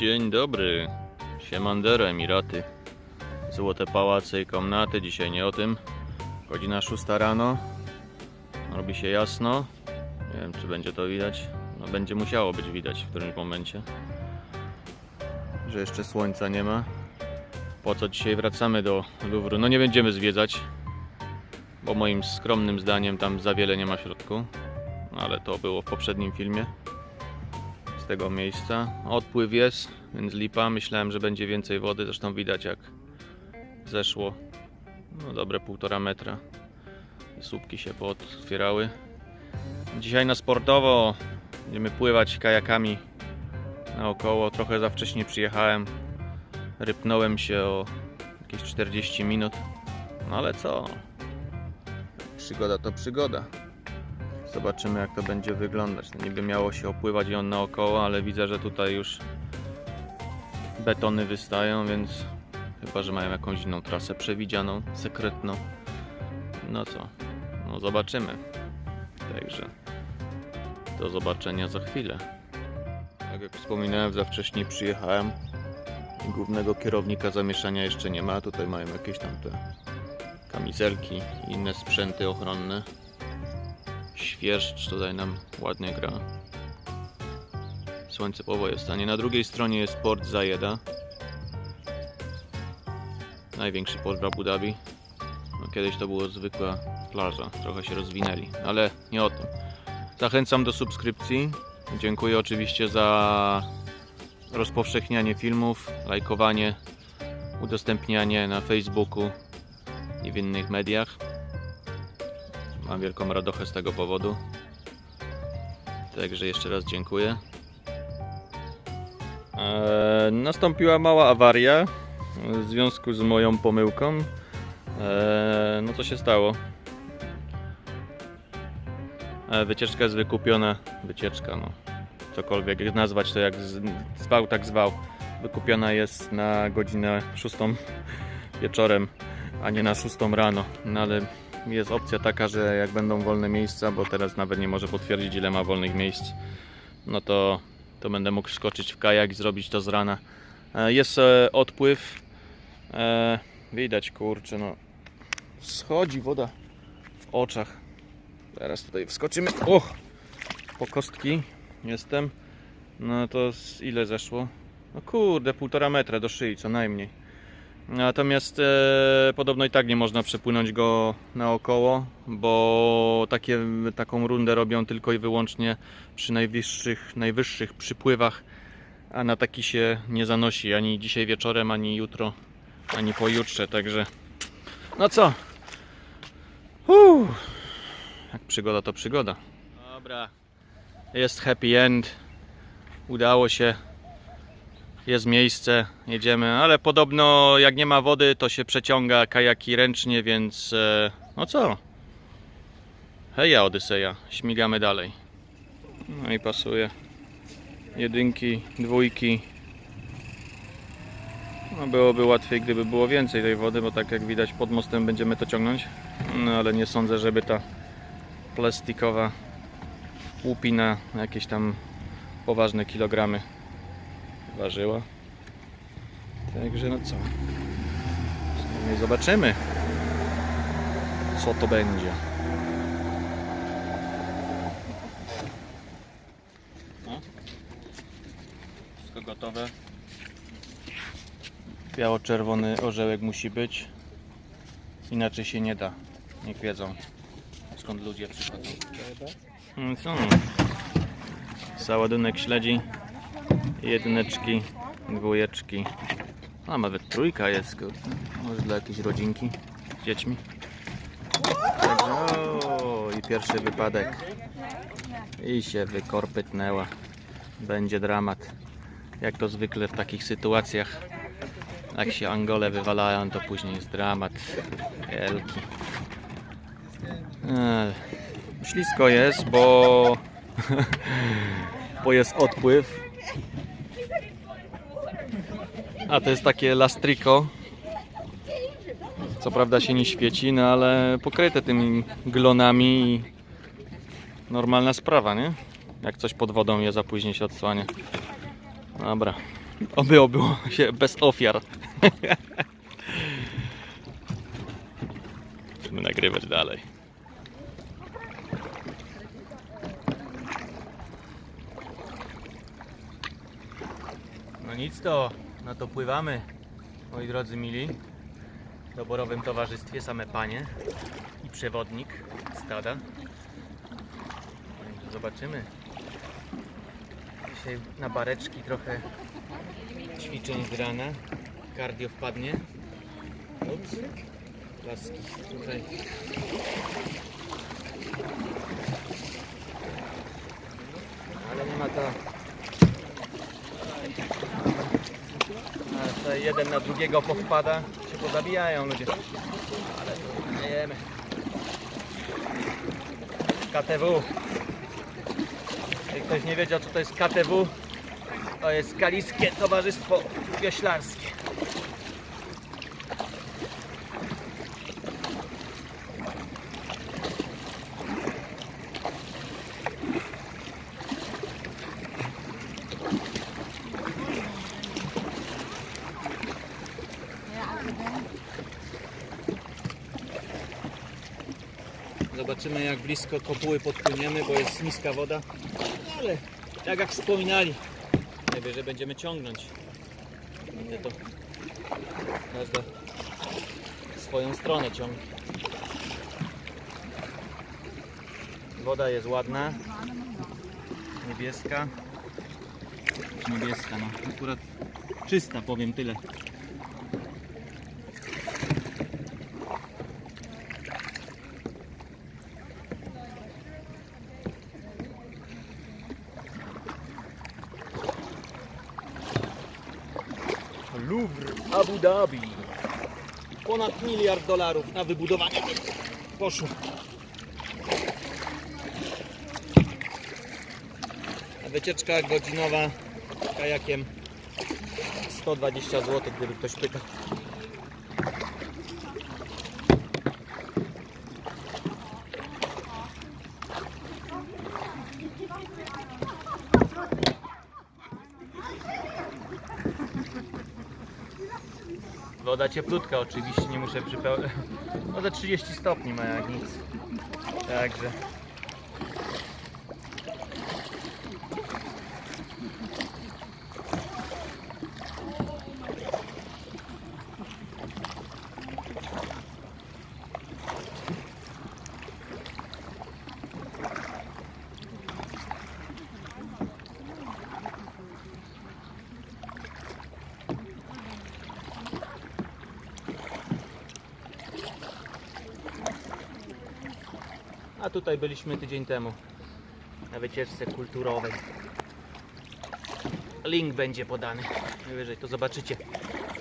Dzień dobry. Siemandero Emiraty. Złote pałace i komnaty. Dzisiaj nie o tym. Godzina 6 rano. Robi się jasno. Nie wiem, czy będzie to widać. No, będzie musiało być widać w którymś momencie. Że jeszcze słońca nie ma. Po co dzisiaj wracamy do Louvru? No nie będziemy zwiedzać. Bo moim skromnym zdaniem tam za wiele nie ma w środku. Ale to było w poprzednim filmie tego miejsca. Odpływ jest, więc lipa. Myślałem, że będzie więcej wody, zresztą widać jak zeszło. No dobre półtora metra. Słupki się pootwierały. Dzisiaj na sportowo będziemy pływać kajakami naokoło. Trochę za wcześnie przyjechałem. Rypnąłem się o jakieś 40 minut. No ale co? Przygoda to przygoda. Zobaczymy jak to będzie wyglądać. No niby miało się opływać ją naokoło, ale widzę, że tutaj już betony wystają, więc chyba, że mają jakąś inną trasę przewidzianą, sekretną. No co? No zobaczymy. Także do zobaczenia za chwilę. Tak jak wspominałem, za wcześnie przyjechałem. Głównego kierownika zamieszania jeszcze nie ma. Tutaj mają jakieś tam te kamizelki i inne sprzęty ochronne świerszcz tutaj nam ładnie gra. Słońce powoli stanie. Na drugiej stronie jest port Zajeda. Największy port w Abu Dhabi. No, kiedyś to była zwykła plaża. Trochę się rozwinęli, ale nie o tym. Zachęcam do subskrypcji. Dziękuję oczywiście za rozpowszechnianie filmów, lajkowanie, udostępnianie na Facebooku i w innych mediach. Mam wielką radochę z tego powodu. Także jeszcze raz dziękuję. Eee, nastąpiła mała awaria w związku z moją pomyłką. Eee, no co się stało? Eee, wycieczka jest wykupiona. Wycieczka, no. Cokolwiek nazwać to jak z, zwał, tak zwał. Wykupiona jest na godzinę 6 wieczorem, a nie na 6 rano. No ale jest opcja taka, że jak będą wolne miejsca, bo teraz nawet nie może potwierdzić ile ma wolnych miejsc, no to, to będę mógł wskoczyć w kajak i zrobić to z rana. E, Jest e, odpływ. E, Widać, kurczę, no. Schodzi woda w oczach. Teraz tutaj wskoczymy. Och! Po kostki jestem. No to ile zeszło? No kurde, półtora metra do szyi co najmniej. Natomiast e, podobno i tak nie można przepłynąć go naokoło, bo takie, taką rundę robią tylko i wyłącznie przy najwyższych, najwyższych przypływach, a na taki się nie zanosi ani dzisiaj wieczorem, ani jutro, ani pojutrze, także no co? Uuu, jak przygoda to przygoda. Dobra, jest happy end, udało się jest miejsce, jedziemy, ale podobno jak nie ma wody, to się przeciąga kajaki ręcznie, więc e, no co? Heja Odyseja, śmigamy dalej. No i pasuje. Jedynki, dwójki. No byłoby łatwiej, gdyby było więcej tej wody, bo tak jak widać pod mostem będziemy to ciągnąć. No ale nie sądzę, żeby ta plastikowa łupina jakieś tam poważne kilogramy ważyła. Także no co? I zobaczymy, co to będzie. No. Wszystko gotowe. Biało-czerwony orzełek musi być. Inaczej się nie da. Niech wiedzą skąd ludzie przychodzą. No co? Załadunek śledzi jedyneczki, dwójeczki, a nawet trójka jest, może dla jakiejś rodzinki z dziećmi. Także, o, i pierwszy wypadek i się wykorpytnęła. Będzie dramat. Jak to zwykle w takich sytuacjach, jak się Angole wywalają, to później jest dramat. Wielki. Ślisko jest, bo bo jest odpływ a to jest takie lastriko. Co prawda się nie świeci, no ale pokryte tymi glonami i normalna sprawa, nie? Jak coś pod wodą jest, a później się odsłania. Dobra, Oby obyło się bez ofiar. Musimy nagrywać dalej. No nic to, no to pływamy, moi drodzy mili. W doborowym towarzystwie same panie i przewodnik stada. Także Zobaczymy. Dzisiaj na bareczki trochę ćwiczeń z rana. Kardio wpadnie. Ups. Laski tutaj. Ale nie ma to. A tutaj jeden na drugiego powpada. Się pozabijają ludzie. Ale to nie jemy. KTW. Jak ktoś nie wiedział co to jest KTW, to jest Kaliskie Towarzystwo Wioślarskie. Zobaczymy jak blisko kopuły podpłyniemy, bo jest niska woda. Ale tak jak wspominali, najwyżej będziemy ciągnąć. Będzie to każda swoją stronę ciągnie. Woda jest ładna, niebieska. Niebieska, no akurat czysta, powiem tyle. Louvre Abu Dhabi. Ponad miliard dolarów na wybudowanie poszło. Wycieczka godzinowa kajakiem 120 zł, gdyby ktoś pytał. Woda cieplutka oczywiście, nie muszę przypełniać. No za 30 stopni ma jak nic. Także. A tutaj byliśmy tydzień temu na wycieczce kulturowej. Link będzie podany. Najwyżej to zobaczycie,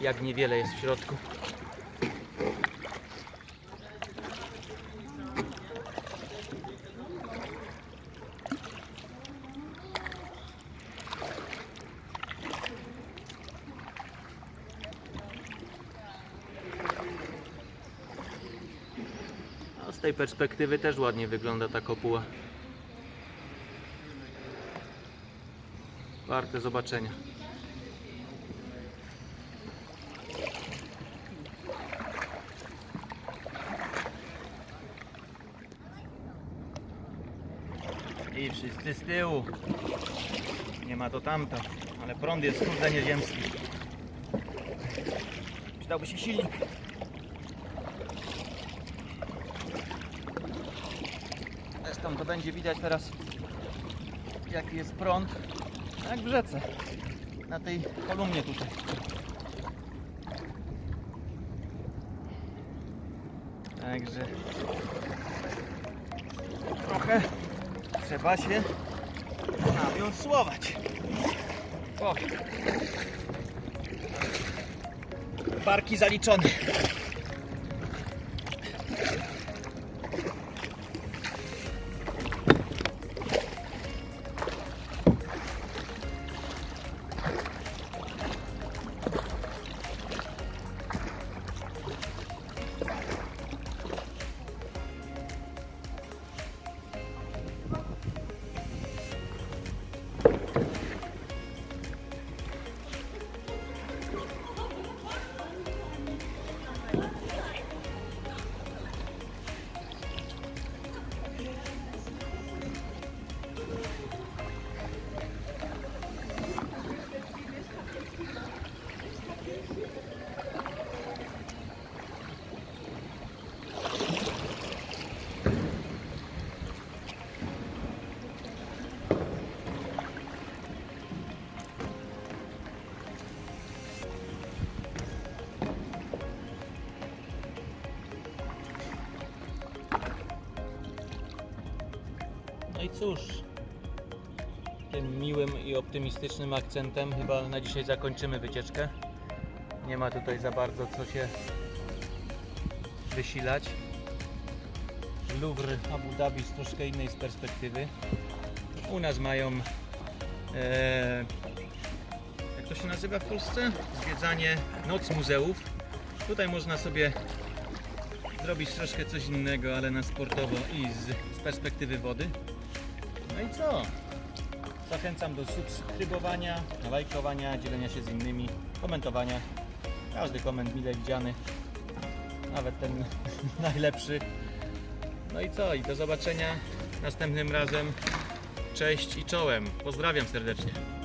jak niewiele jest w środku. Tej perspektywy też ładnie wygląda ta kopuła. Warte zobaczenia. I wszyscy z tyłu. Nie ma to tamto, ale prąd jest kurde nieziemski. Przydałby się silnik. To będzie widać teraz jaki jest prąd jak w rzece na tej kolumnie tutaj. Także trochę trzeba się nawiązłować. O. Barki zaliczone cóż, tym miłym i optymistycznym akcentem chyba na dzisiaj zakończymy wycieczkę. Nie ma tutaj za bardzo co się wysilać. Louvre Abu Dhabi z troszkę innej z perspektywy. U nas mają e, jak to się nazywa w Polsce? Zwiedzanie Noc Muzeów. Tutaj można sobie zrobić troszkę coś innego, ale na sportowo i z, z perspektywy wody. No i co? Zachęcam do subskrybowania, lajkowania, dzielenia się z innymi, komentowania. Każdy koment mile widziany, nawet ten najlepszy. No i co? I do zobaczenia następnym razem. Cześć i czołem. Pozdrawiam serdecznie.